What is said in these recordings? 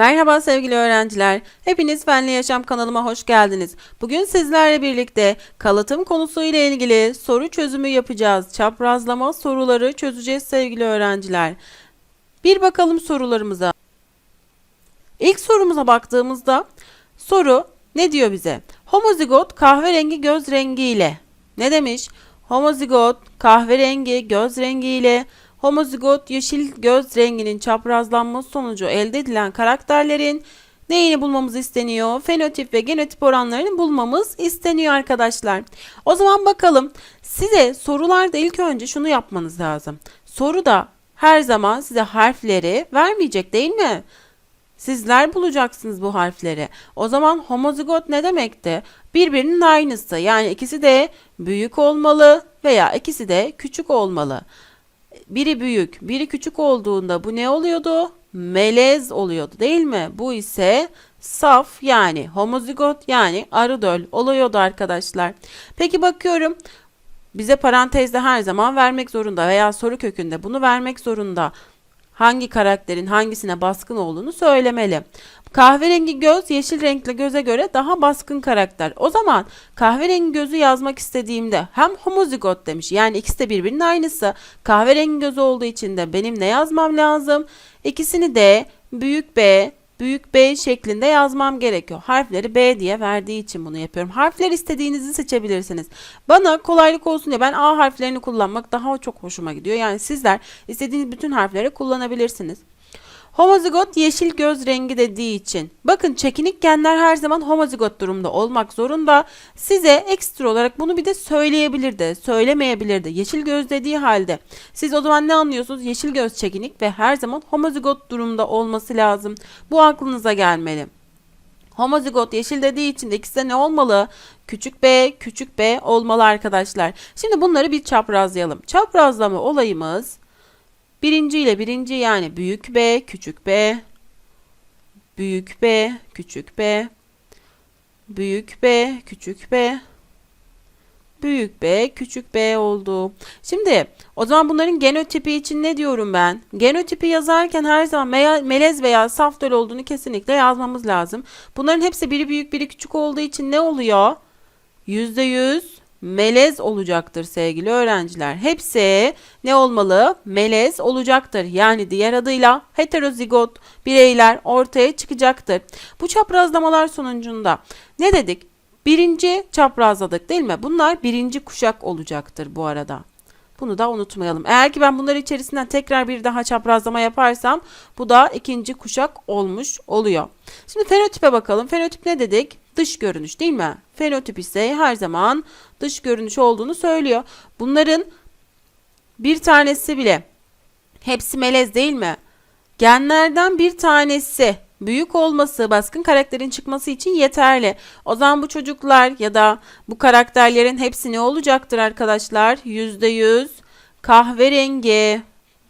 Merhaba sevgili öğrenciler. Hepiniz Fenli Yaşam kanalıma hoş geldiniz. Bugün sizlerle birlikte kalıtım konusu ile ilgili soru çözümü yapacağız. Çaprazlama soruları çözeceğiz sevgili öğrenciler. Bir bakalım sorularımıza. İlk sorumuza baktığımızda soru ne diyor bize? Homozigot kahverengi göz rengi ile. Ne demiş? Homozigot kahverengi göz rengi ile homozigot yeşil göz renginin çaprazlanması sonucu elde edilen karakterlerin neyini bulmamız isteniyor? Fenotip ve genotip oranlarını bulmamız isteniyor arkadaşlar. O zaman bakalım size sorularda ilk önce şunu yapmanız lazım. Soruda her zaman size harfleri vermeyecek değil mi? Sizler bulacaksınız bu harfleri. O zaman homozigot ne demekti? Birbirinin aynısı. Yani ikisi de büyük olmalı veya ikisi de küçük olmalı. Biri büyük, biri küçük olduğunda bu ne oluyordu? Melez oluyordu değil mi? Bu ise saf yani homozigot yani arı döl oluyordu arkadaşlar. Peki bakıyorum bize parantezde her zaman vermek zorunda veya soru kökünde bunu vermek zorunda hangi karakterin hangisine baskın olduğunu söylemeli. Kahverengi göz yeşil renkli göze göre daha baskın karakter. O zaman kahverengi gözü yazmak istediğimde hem homozigot demiş yani ikisi de birbirinin aynısı. Kahverengi göz olduğu için de benim ne yazmam lazım? İkisini de büyük B, büyük B şeklinde yazmam gerekiyor. Harfleri B diye verdiği için bunu yapıyorum. Harfler istediğinizi seçebilirsiniz. Bana kolaylık olsun diye ben A harflerini kullanmak daha çok hoşuma gidiyor. Yani sizler istediğiniz bütün harfleri kullanabilirsiniz. Homozigot yeşil göz rengi dediği için. Bakın çekinik genler her zaman homozigot durumda olmak zorunda. Size ekstra olarak bunu bir de söyleyebilirdi, söylemeyebilirdi. Yeşil göz dediği halde. Siz o zaman ne anlıyorsunuz? Yeşil göz çekinik ve her zaman homozigot durumda olması lazım. Bu aklınıza gelmeli. Homozigot yeşil dediği için de ikisi de ne olmalı? Küçük b, küçük b olmalı arkadaşlar. Şimdi bunları bir çaprazlayalım. Çaprazlama olayımız Birinci ile birinci yani büyük B, küçük B, büyük B, küçük B, büyük B, küçük B, büyük B, küçük B oldu. Şimdi o zaman bunların genotipi için ne diyorum ben? Genotipi yazarken her zaman melez veya saf döl olduğunu kesinlikle yazmamız lazım. Bunların hepsi biri büyük biri küçük olduğu için ne oluyor? %100 melez olacaktır sevgili öğrenciler. Hepsi ne olmalı? Melez olacaktır. Yani diğer adıyla heterozigot bireyler ortaya çıkacaktır. Bu çaprazlamalar sonucunda ne dedik? Birinci çaprazladık değil mi? Bunlar birinci kuşak olacaktır bu arada. Bunu da unutmayalım. Eğer ki ben bunları içerisinden tekrar bir daha çaprazlama yaparsam bu da ikinci kuşak olmuş oluyor. Şimdi fenotipe bakalım. Fenotip ne dedik? Dış görünüş değil mi? Fenotip ise her zaman dış görünüş olduğunu söylüyor. Bunların bir tanesi bile hepsi melez değil mi? Genlerden bir tanesi büyük olması, baskın karakterin çıkması için yeterli. O zaman bu çocuklar ya da bu karakterlerin hepsi ne olacaktır arkadaşlar? %100 kahverengi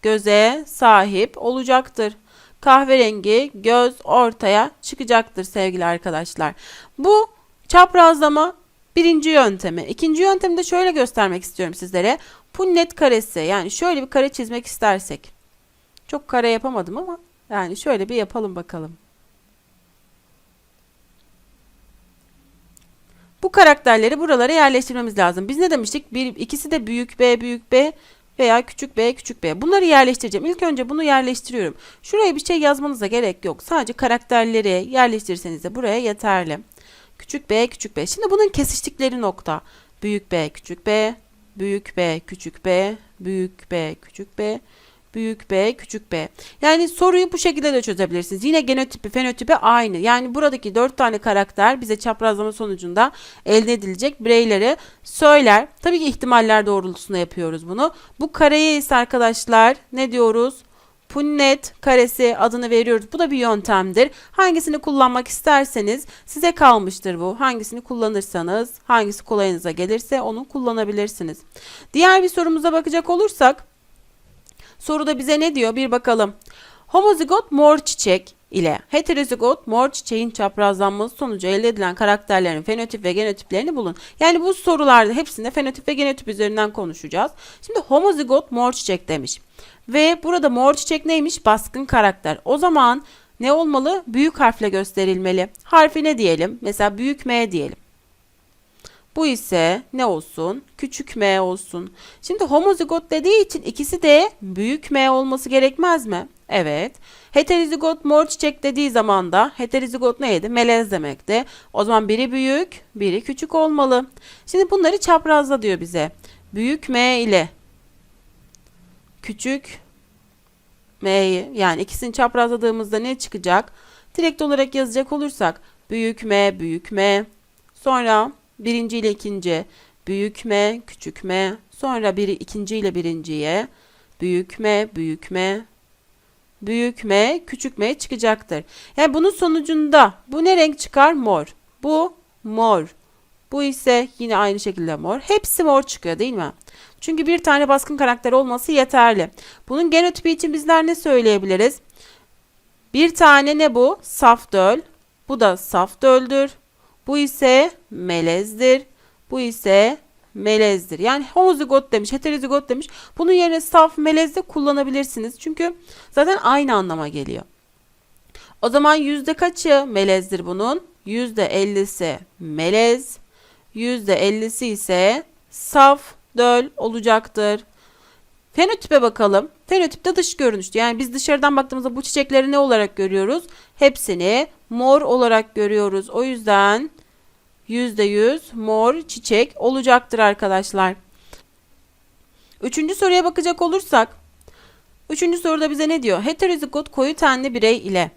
göze sahip olacaktır. Kahverengi göz ortaya çıkacaktır sevgili arkadaşlar. Bu çaprazlama birinci yöntemi. İkinci yöntemi de şöyle göstermek istiyorum sizlere. Punnet karesi yani şöyle bir kare çizmek istersek. Çok kare yapamadım ama yani şöyle bir yapalım bakalım. Bu karakterleri buralara yerleştirmemiz lazım. Biz ne demiştik? Bir, ikisi de büyük B, büyük B veya küçük b, küçük b. Bunları yerleştireceğim. İlk önce bunu yerleştiriyorum. Şuraya bir şey yazmanıza gerek yok. Sadece karakterleri yerleştirirseniz de buraya yeterli. Küçük b, küçük b. Şimdi bunun kesiştikleri nokta. Büyük b, küçük b, büyük b, küçük b, büyük b, küçük b, büyük B, küçük b. Yani soruyu bu şekilde de çözebilirsiniz. Yine genotipi, fenotipi aynı. Yani buradaki dört tane karakter bize çaprazlama sonucunda elde edilecek bireyleri söyler. Tabii ki ihtimaller doğrultusunda yapıyoruz bunu. Bu kareye ise arkadaşlar ne diyoruz? Punnet karesi adını veriyoruz. Bu da bir yöntemdir. Hangisini kullanmak isterseniz size kalmıştır bu. Hangisini kullanırsanız, hangisi kolayınıza gelirse onu kullanabilirsiniz. Diğer bir sorumuza bakacak olursak Soruda bize ne diyor? Bir bakalım. Homozigot mor çiçek ile heterozigot mor çiçeğin çaprazlanması sonucu elde edilen karakterlerin fenotip ve genotiplerini bulun. Yani bu sorularda hepsinde fenotip ve genotip üzerinden konuşacağız. Şimdi homozigot mor çiçek demiş. Ve burada mor çiçek neymiş? Baskın karakter. O zaman ne olmalı? Büyük harfle gösterilmeli. Harfi ne diyelim? Mesela büyük M diyelim. Bu ise ne olsun? Küçük m olsun. Şimdi homozigot dediği için ikisi de büyük m olması gerekmez mi? Evet. Heterozigot mor çiçek dediği zaman da heterozigot neydi? Melez demekti. O zaman biri büyük, biri küçük olmalı. Şimdi bunları çaprazla diyor bize. Büyük m ile küçük m'yi yani ikisini çaprazladığımızda ne çıkacak? Direkt olarak yazacak olursak büyük m, büyük m. Sonra birinci ile ikinci büyük M, küçük M. Sonra biri ikinci ile birinciye büyük M, büyük M, büyük M, küçük M çıkacaktır. Yani bunun sonucunda bu ne renk çıkar? Mor. Bu mor. Bu ise yine aynı şekilde mor. Hepsi mor çıkıyor değil mi? Çünkü bir tane baskın karakter olması yeterli. Bunun genotipi için bizler ne söyleyebiliriz? Bir tane ne bu? Saf döl. Bu da saf döldür. Bu ise melezdir. Bu ise melezdir. Yani homozigot demiş, heterozigot demiş. Bunun yerine saf melez de kullanabilirsiniz. Çünkü zaten aynı anlama geliyor. O zaman yüzde kaçı melezdir bunun? Yüzde ellisi melez. Yüzde ellisi ise saf döl olacaktır. Fenotipe bakalım. Fenotipte dış görünüştü. Yani biz dışarıdan baktığımızda bu çiçekleri ne olarak görüyoruz? Hepsini mor olarak görüyoruz. O yüzden %100 mor çiçek olacaktır arkadaşlar. Üçüncü soruya bakacak olursak. Üçüncü soruda bize ne diyor? Heterozigot koyu tenli birey ile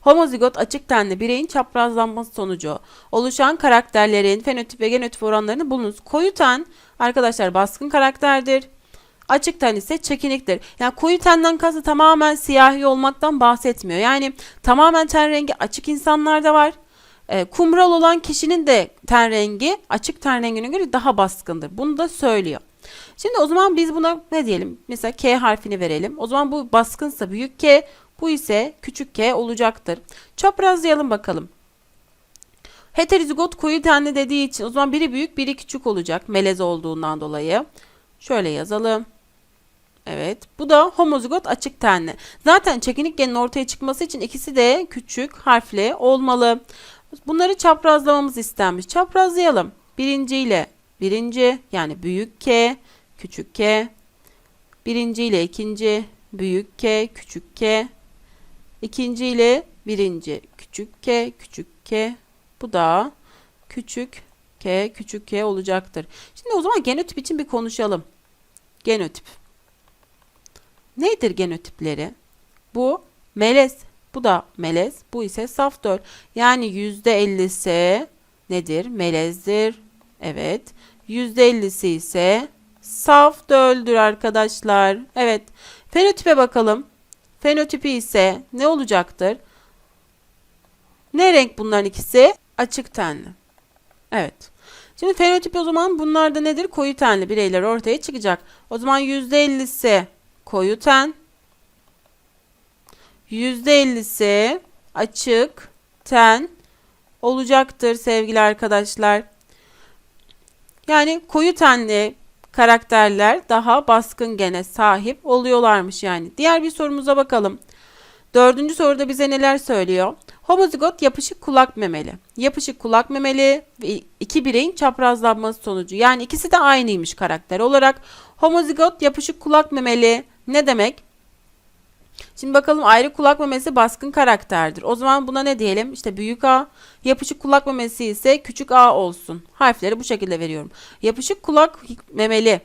homozigot açık tenli bireyin çaprazlanması sonucu oluşan karakterlerin fenotip ve genotip oranlarını bulunuz. Koyu ten arkadaşlar baskın karakterdir. Açık ten ise çekiniktir. Yani koyu tenden kastı tamamen siyahi olmaktan bahsetmiyor. Yani tamamen ten rengi açık insanlarda var. E, kumral olan kişinin de ten rengi açık ten rengine göre daha baskındır. Bunu da söylüyor. Şimdi o zaman biz buna ne diyelim? Mesela K harfini verelim. O zaman bu baskınsa büyük K, bu ise küçük K olacaktır. Çaprazlayalım bakalım. Heterozigot koyu tenli dediği için o zaman biri büyük biri küçük olacak melez olduğundan dolayı. Şöyle yazalım. Evet. Bu da homozigot açık tenli. Zaten çekinik genin ortaya çıkması için ikisi de küçük harfli olmalı. Bunları çaprazlamamız istenmiş. Çaprazlayalım. Birinci ile birinci yani büyük K, küçük K. Birinci ile ikinci büyük K, küçük K. İkinci ile birinci küçük K, küçük K. Bu da küçük K, küçük K olacaktır. Şimdi o zaman genotip için bir konuşalım. Genotip. Nedir genotipleri? Bu melez. Bu da melez. Bu ise saf döl. Yani %50'si nedir? Melezdir. Evet. %50'si ise saf döldür arkadaşlar. Evet. Fenotipe bakalım. Fenotipi ise ne olacaktır? Ne renk bunların ikisi? Açık tenli. Evet. Şimdi fenotipi o zaman bunlarda nedir? Koyu tenli bireyler ortaya çıkacak. O zaman %50'si koyu ten. %50'si açık ten olacaktır sevgili arkadaşlar. Yani koyu tenli karakterler daha baskın gene sahip oluyorlarmış yani. Diğer bir sorumuza bakalım. Dördüncü soruda bize neler söylüyor? Homozigot yapışık kulak memeli. Yapışık kulak memeli iki bireyin çaprazlanması sonucu. Yani ikisi de aynıymış karakter olarak. Homozigot yapışık kulak memeli ne demek? Şimdi bakalım ayrı kulak memesi baskın karakterdir. O zaman buna ne diyelim? İşte büyük A, yapışık kulak memesi ise küçük A olsun. Harfleri bu şekilde veriyorum. Yapışık kulak memeli.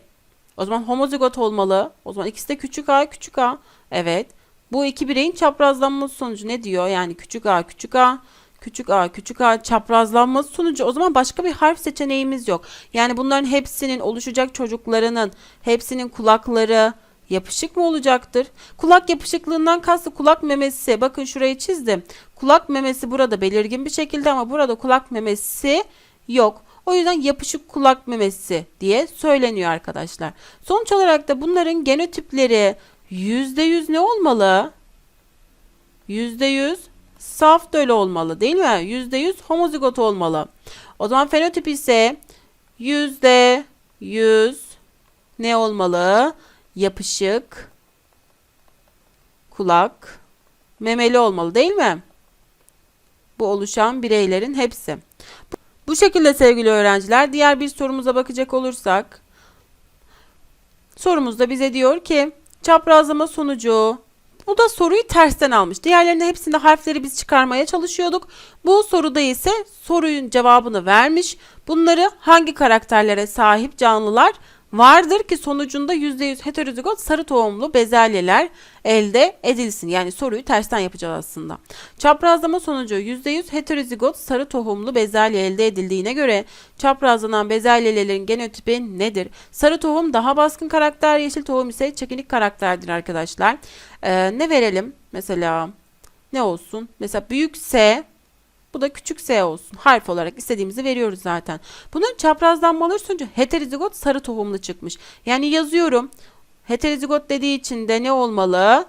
O zaman homozigot olmalı. O zaman ikisi de küçük A, küçük A. Evet. Bu iki bireyin çaprazlanması sonucu ne diyor? Yani küçük A, küçük A, küçük a, küçük a çaprazlanması sonucu o zaman başka bir harf seçeneğimiz yok. Yani bunların hepsinin oluşacak çocuklarının hepsinin kulakları, yapışık mı olacaktır? Kulak yapışıklığından kastı kulak memesi. Bakın şurayı çizdim. Kulak memesi burada belirgin bir şekilde ama burada kulak memesi yok. O yüzden yapışık kulak memesi diye söyleniyor arkadaşlar. Sonuç olarak da bunların genotipleri %100 ne olmalı? %100 saf döl olmalı değil mi? %100 homozigot olmalı. O zaman fenotip ise %100 ne olmalı? Yapışık, kulak, memeli olmalı değil mi? Bu oluşan bireylerin hepsi. Bu şekilde sevgili öğrenciler diğer bir sorumuza bakacak olursak sorumuzda bize diyor ki çaprazlama sonucu bu da soruyu tersten almış. Diğerlerinde hepsinde harfleri biz çıkarmaya çalışıyorduk. Bu soruda ise sorunun cevabını vermiş. Bunları hangi karakterlere sahip canlılar vardır ki sonucunda %100 heterozigot sarı tohumlu bezelyeler elde edilsin. Yani soruyu tersten yapacağız aslında. Çaprazlama sonucu %100 heterozigot sarı tohumlu bezelye elde edildiğine göre çaprazlanan bezelyelerin genotipi nedir? Sarı tohum daha baskın karakter, yeşil tohum ise çekinik karakterdir arkadaşlar. Ee, ne verelim? Mesela ne olsun? Mesela büyük S bu da küçük s olsun. Harf olarak istediğimizi veriyoruz zaten. Bunun çaprazlanmaları sonucu heterozigot sarı tohumlu çıkmış. Yani yazıyorum. Heterozigot dediği için de ne olmalı?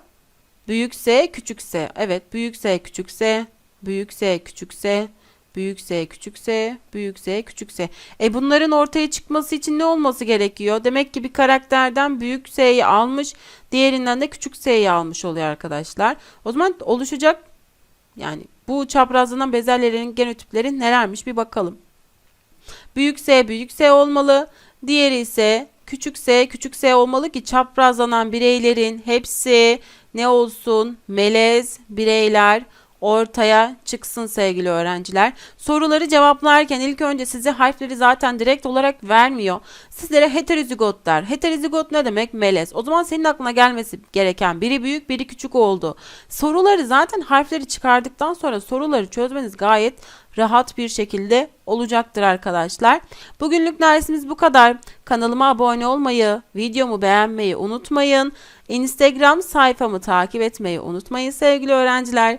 Büyük S, küçük S. Evet, büyük S, küçük S, büyük S, küçük S, büyük S, küçük S, büyük S, küçük S. E bunların ortaya çıkması için ne olması gerekiyor? Demek ki bir karakterden büyük S'yi almış, diğerinden de küçük S'yi almış oluyor arkadaşlar. O zaman oluşacak yani bu çaprazlanan bezelyelerin genotipleri nelermiş bir bakalım. Büyük S büyük S olmalı. Diğeri ise küçük S küçük S olmalı ki çaprazlanan bireylerin hepsi ne olsun? Melez bireyler ortaya çıksın sevgili öğrenciler. Soruları cevaplarken ilk önce size harfleri zaten direkt olarak vermiyor. Sizlere heterozigot der. Heterozigot ne demek? Melez. O zaman senin aklına gelmesi gereken biri büyük biri küçük oldu. Soruları zaten harfleri çıkardıktan sonra soruları çözmeniz gayet rahat bir şekilde olacaktır arkadaşlar. Bugünlük dersimiz bu kadar. Kanalıma abone olmayı, videomu beğenmeyi unutmayın. Instagram sayfamı takip etmeyi unutmayın sevgili öğrenciler.